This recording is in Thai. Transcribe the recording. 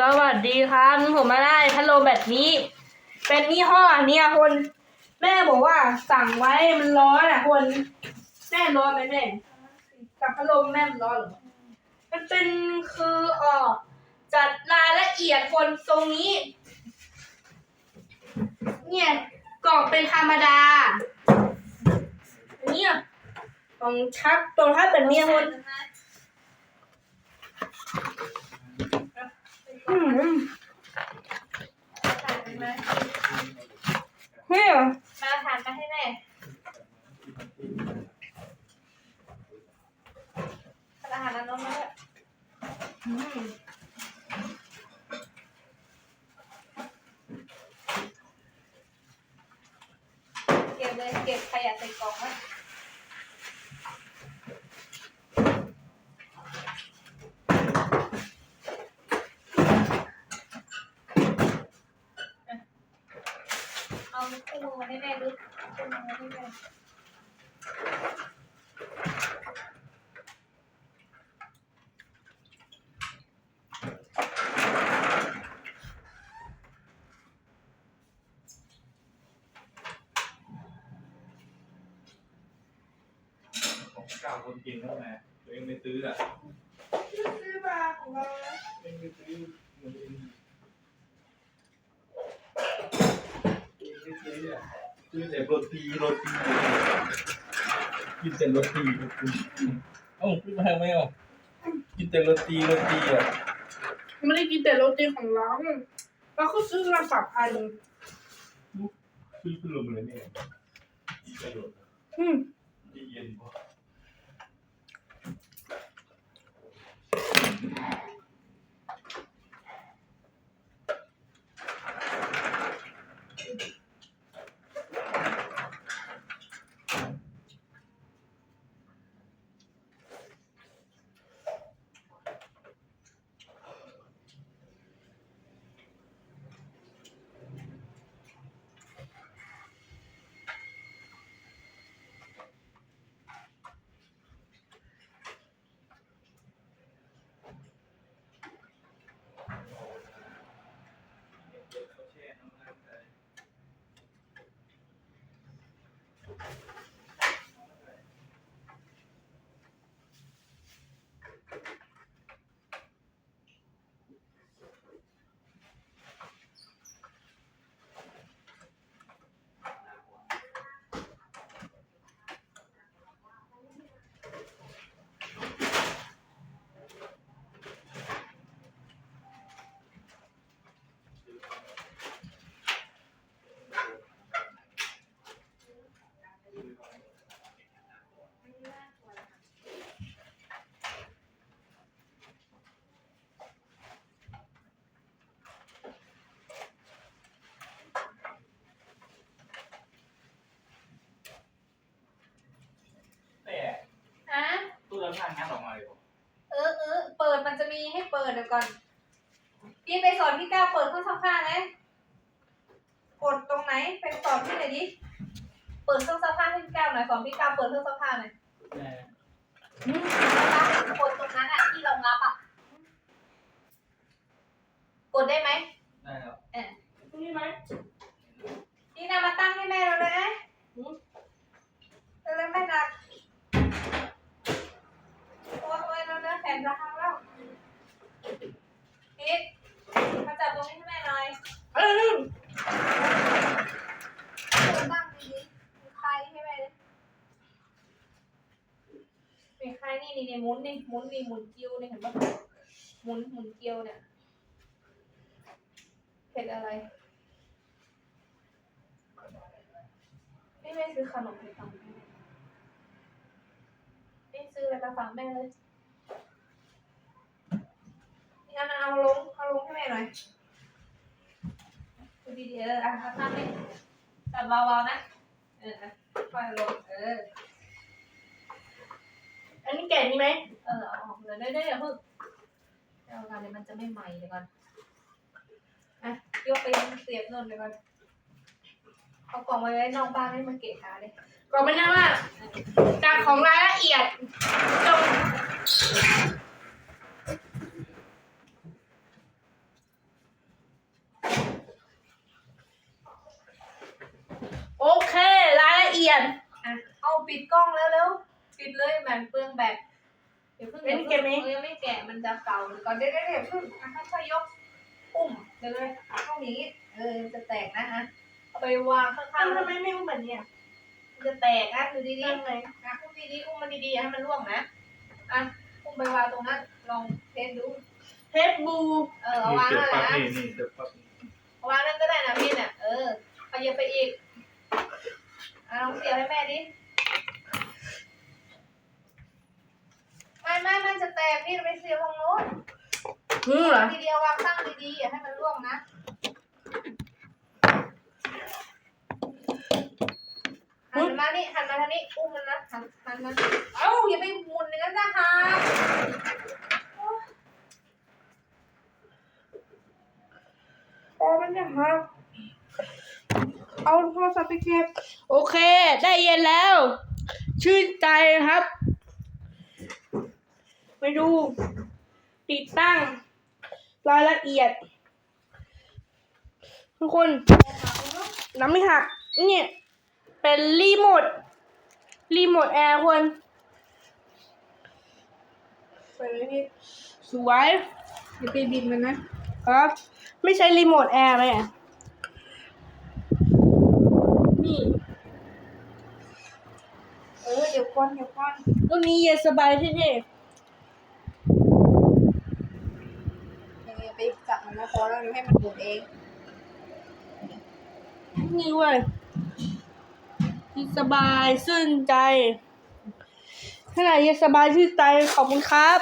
สวัสดีครับผมมาได้พัดลมแบบนี้ เป็นยี่ห้อเนี่ยคน แม่บอกว่าสั่งไว้มันร้อนอะคนแม่ร้อนไหมแม่กับพัดลมแม่มันร้อนเหรอมันเป็นคือเออจัดรายละเอียดคนตรงนี้ เนี่ยกล่องเป็นธรรมดา เนี่ยกล่องชักตรงถ้าเป็นเนี่ยคน อืมเนี่ยมาทานมาให้แม่ทานอาหารน้องๆด้วยอืมเก็บเลยเก็บขยะใส่กล่องไว้ เอาขึ้นมือมาให้แม่ดูขึ้นมือมาให้แม่ของเก่าคนกินแล้วไงตัวเองไม่ซื้ออะซื้อมาของเรานะเองไม่ซื้อมันเองเองไม่ซื้ออะ ซื้อแต่โรตีโรตีกินแต่โรตีโรตีเอ้าซื้อมาไมเอะกินแต่โรตีโรตีอะไม่ได้กินแต่โรตีของเราเราก็ซื้อมาฝากอันซื้อขึ้นลมเลยเนี่ยกประโยชน์อืมที่เย็นพอ แต่ ฮะ เรับทางงั้นออกมาเลยเอเออเออเปิดมันจะมีให้เปิดเดี๋ยวก่อน พี่ไปสอนพี่ก้าวเปิดเครื่องซักผ้าไหมกดตรงไหนไปสอนพี่หน่อยดิ เปิดเครื่องซักผ้าให้พี่ก้าวหน่อยสอนพี่ก้าวเปิดเครื่องซักผ้าหน่อยแม่อืมนะคะกดตรงนั้นอะที่รองรับอะ กดได้ไหม ได้แล้ว เออ นี่ไหม นี่นามาตั้งให้แม่เราเลยนะอืมเร็วๆแม่หนักโอ้ยโอ้ยเราเนื้อแขนจะหักแล้วพีทมาจับตรงนี้ให้แม่หน่อย เออ ตั้งดีๆมีใครให้แม่เลยมีใคร นี่นี่นี่หมุนนี่หมุนนี่หมุนกิ้วนี่เห็นปะหมุนหมุนเกลียวเนี่ยเผ็ดอะไรไม่แม่ซื้อขนมไปฝากแม่ไม่ซื้ออะไรไปฝากแม่เลยนี่อันนั้นเอาลงเอาลงให้แม่หน่อยดูดีๆเอออะเอาตั้งนี่จับเบาๆนะเอออะค่อยลงเออ อันนี้แก่นี่ไหมเออเอาออกเลยได้ได้เเพิ่งเอาเวลาเดี๋ยมันจะไม่ใหม่เดี๋ยวก่อนอะยกไปเสียบเนเดี๋ยวก่อนเอากล่องไว้ไว้นอกบ้านให้มันเกะขะเลยกล่องมันน่าว่าจากของรายละเอียดจงโอเค รายละเอียด อะเอาปิดกล้องแล้วแล้ว เลยแหมันเปลืองแบตเดี๋ยวเพิ่งเล่นเกมนี้เออไม่แกะมันจะเก่าเดี๋ยวก่อนเดี๋ยวเดี๋ยวเดี๋ยวเพิ่งอะค่อยๆยกอุ้มเดี๋ยวเลยเท่านี้เออจะแตกนะอะเอาไปวางข้างๆทำแล้วไมไม่อุ้มแบบเนี้ยมันจะแตกอะดูดีๆทำไงอะอุ้มดีๆอุ้มมันดีๆอย่าให้มันร่วงนะอะอุ้มไปวางตรงนั้นลองเทสดูเทปบูเออเอานี่วางเสียบนั่นแหปลั๊ละกนะนี่นี่เสียบปลั๊กเอาวางนั่นก็ได้นะพี่เนี่ยเออขยับไปอีกอะลองเสียบให้แม่ดิไม่ไม่ มันจะแตกพี่ไปเสียบตรงโน้นนี่เหรอทีเดียววางตั้งดีๆอย่าให้มันร่วงนะหันมานี่หันมาทางนี้อุ้มมันนะหันหันมาเอ้าอย่าไปหมุนอย่างนั้นนะคะอ๋อมันเนี่ยครับเอาโทรศัพท์ไปเก็บโอเค ได้เย็นแล้ว ชื่นใจครับไป ดู ติดตั้ง รายละเอียด ทุกคนน้ำไม่หักเนี่ยเป็นรีโมทรีโมทแอร์คนไปเลยพี่สวยอย่าไปบินมันนะครับ ไม่ใช่รีโมทแอร์ไหมอะนี่เออเดี๋ยวก่อนเดี๋ยวก่อนรุ่นนี้เย็นสบายที่นี่ อย่า ไปจับมันนะพอแล้วเดี๋ยวให้มันหมุนเองนี่เว้ยสบาย ซื่นใจขนาดเย็นสบายชื่นใจขอบคุณครับ